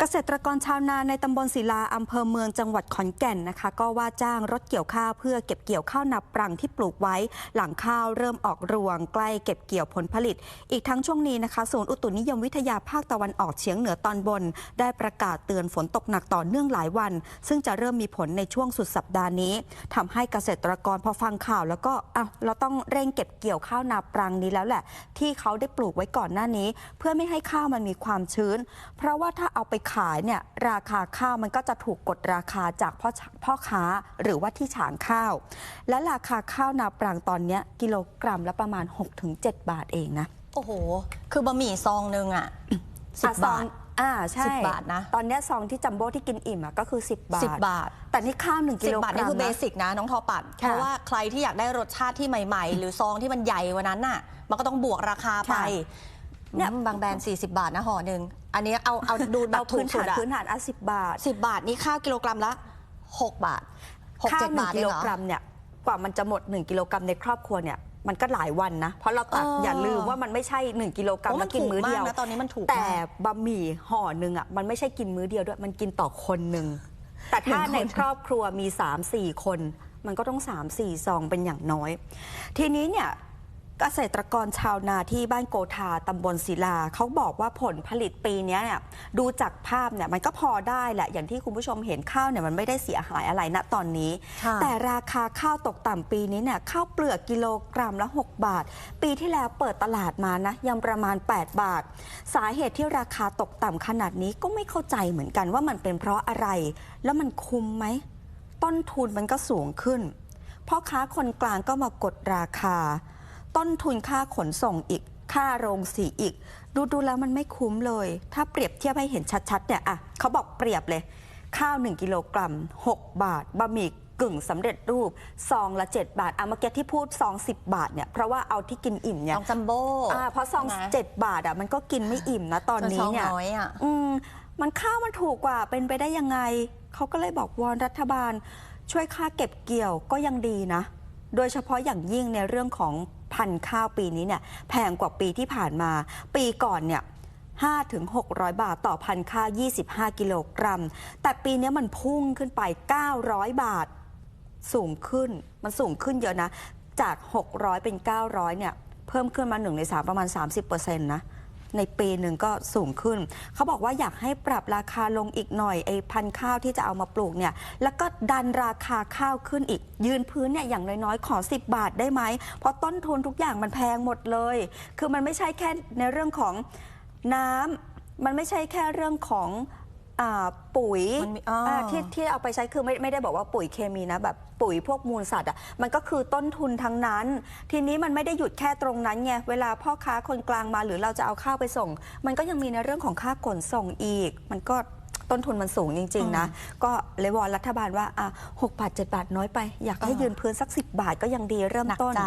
เกษตรกรชาวนาในตำบลศิลาอำเภอเมืองจังหวัดขอนแก่นนะคะ ก็ว่าจ้างรถเกี่ยวข้าวเพื่อเก็บเกี่ยวข้าวนาปรังที่ปลูกไว้ หลังข้าวเริ่มออกรวง ใกล้เก็บเกี่ยวผลผลิต อีกทั้งช่วงนี้นะคะศูนย์อุตุนิยมวิทยาภาคตะวันออกเฉียงเหนือตอนบน ได้ประกาศเตือนฝนตกหนักต่อเนื่องหลายวัน ซึ่งจะเริ่มมีผลในช่วงสุดสัปดาห์นี้ทำให้เกษตรกรพอฟังข่าว แล้วก็อ้าเราต้องเร่งเก็บเกี่ยวข้าวนาปรังนี้แล้วแหละ ที่เขาได้ปลูกไว้ก่อนหน้านี้ เพื่อไม่ให้ข้าวมันมีความชื้น เพราะว่าถ้าเอาไปขายเนี่ยราคาข้าวมันก็จะถูกกดราคาจากพ่อชพ่อค้าหรือว่าที่ฉางข้าว และราคาข้าวนาปรังตอนเนี้ยกิโลกรัมละประมาณ 6-7 บาทเองนะ โอ้โห คือบะหมี่ซองหนึ่งอะสิบอะซอบางทอ่าใช่10บาทนะ ตอนเนี้ยซองที่จัมโบ้ที่กินอิ่มอะก็คือ 10 บาทสิบบาท แต่นี่ข้าว1กิสิบโลกบาทรันี่มคือเบนะสิกนะ น้องทอปัดค่ะเพราะว่าใครที่อยากได้รสชาติที่ใหม่ ๆ หรือซองที่มันใหญ่กว่านั้นน่ะ มันก็ต้องบวกราคาไปค่ะ เนี่เนี่ยยบางแบรนด์40 บาทนะห่อหนึ่งอันนี้เอาเอาดูแบเอาบถูพื้กนสุฐาดนอะพื้นฐานอะสิบบาทสิบบาทนี่ข้าวกิโลกรัมละ 6 บาท6ข้าว7หนึ่บางทกิเองโลเหรอ กรัมเนี่ยกว่ามันจะหมด 1 กิโลกรัมในครอบครัวเนี่ยมันก็หลายวันนะ เพราะเราตัดเออออ ย่าลืมว่ามันไม่ใช่ 1 กิโลกรัมโอ้มัมานกินมื้อเดียวถูกมากนะตอนนี้มันถูกแต่มาก บะหมี่ห่อหนึ่งอะมันไม่ใช่กินมื้อเดียวด้วย มันกินต่อคนหนึ่งแต่ถ้าหนึ่งคนในครอบครัวมี 3-4 คน มันก็ต้อง 3-4ซองเป็นอย่างน้อย ทีนี้เนี่ย เกษตรกรชาวนาที่บ้านโกธาตำบลศิลาเขาบอกว่าผลผลิตปีเนี้ยเนี่ยดูจากภาพเนี่ยมันก็พอได้แหละ อย่างที่คุณผู้ชมเห็นข้าวเนี่ยมันไม่ได้เสียหายอะไรณตอนนี้ค่ะแต่ราคาข้าวตกต่ำปีนี้เนี่ยข้าวเปลือกกิโลกรัมละ 6 บาท ปีที่แล้วเปิดตลาดมานะยังประมาณ 8 บาท สาเหตุที่ราคาตกต่ำขนาดนี้ก็ไม่เข้าใจเหมือนกันว่ามันเป็นเพราะอะไร แล้วมันคุ้มไหมต้นทุนมันก็สูงขึ้นพ่อค้าคนกลางก็มากดราคา ต้นทุนค่าขนส่งอีก ค่าโรงสีอีก ดูดูแล้วมันไม่คุ้มเลย ถ้าเปรียบเทียบให้เห็นชัดๆเนี่ยอะเขาบอกเปรียบเลย ข้าว 1 กิโลกรัม 6 บาทบะหมี่กึ่งสำเร็จรูปซองละ 7 บาทอะเมื่อกี้ที่พูดซอง 10 บาทเนี่ยเพราะว่าเอาที่กินอิ่มเนี่ยซองจัมโบ้อ่าเพราะซองใช่ไหมเจ็ดบาทอะมันก็กินไม่อิ่มนะตอนนี้เนี่ยซองน้อยอะอืมมันข้าวมันถูกกว่าเป็นไปได้ยังไง เขาก็เลยบอกวอนรัฐบาล ช่วยค่าเก็บเกี่ยวก็ยังดีนะ โดยเฉพาะอย่างยิ่งในเรื่องของ พันธุ์ข้าวปีนี้เนี่ยแพงกว่าปีที่ผ่านมา ปีก่อนเนี่ย5ถึง600 บาทต่อพันข้าว25 กิโลกรัม แต่ปีนี้มันพุ่งขึ้นไป 900 บาท สูงขึ้น มันสูงขึ้นเยอะนะ จาก 600 เป็น 900 เนี่ย เพิ่มขึ้นมา1ใน3ประมาณ 30%นะ ในปีหนึ่งก็สูงขึ้น เขาบอกว่าอยากให้ปรับราคาลงอีกหน่อยไอ้พันธุ์ข้าวที่จะเอามาปลูกเนี่ยแล้วก็ดันราคาข้าวขึ้นอีก ยืนพื้นเนี่ยอย่างน้อยๆ ขอ 10 บาทได้ไหมเพราะต้นทุนทุกอย่างมันแพงหมดเลย คือมันไม่ใช่แค่ในเรื่องของน้ำมันไม่ใช่แค่เรื่องของ อาปุ๋ยมันมีอ่าาที่ที่เอาไปใช้คือไม่ไม่ได้บอกว่าปุ๋ยเคมีนะแบบปุ๋ยพวกมูลสัตว์อะมันก็คือต้นทุนทั้งนั้น ทีนี้มันไม่ได้หยุดแค่ตรงนั้นไงเวลาพ่อค้าคนกลางมาหรือเราจะเอาข้าวไปส่ง มันก็ยังมีในเรื่องของค่าขนส่งอีก มันก็ต้นทุนมันสูงจริง ๆ นะ ก็เลยวอนรัฐบาลว่าอะหกบาทเจ็ดบาทน้อยไป อยากให้ยืนพื้นสักสิบาทก็ยังดีเริ่มหนักต้น ใจ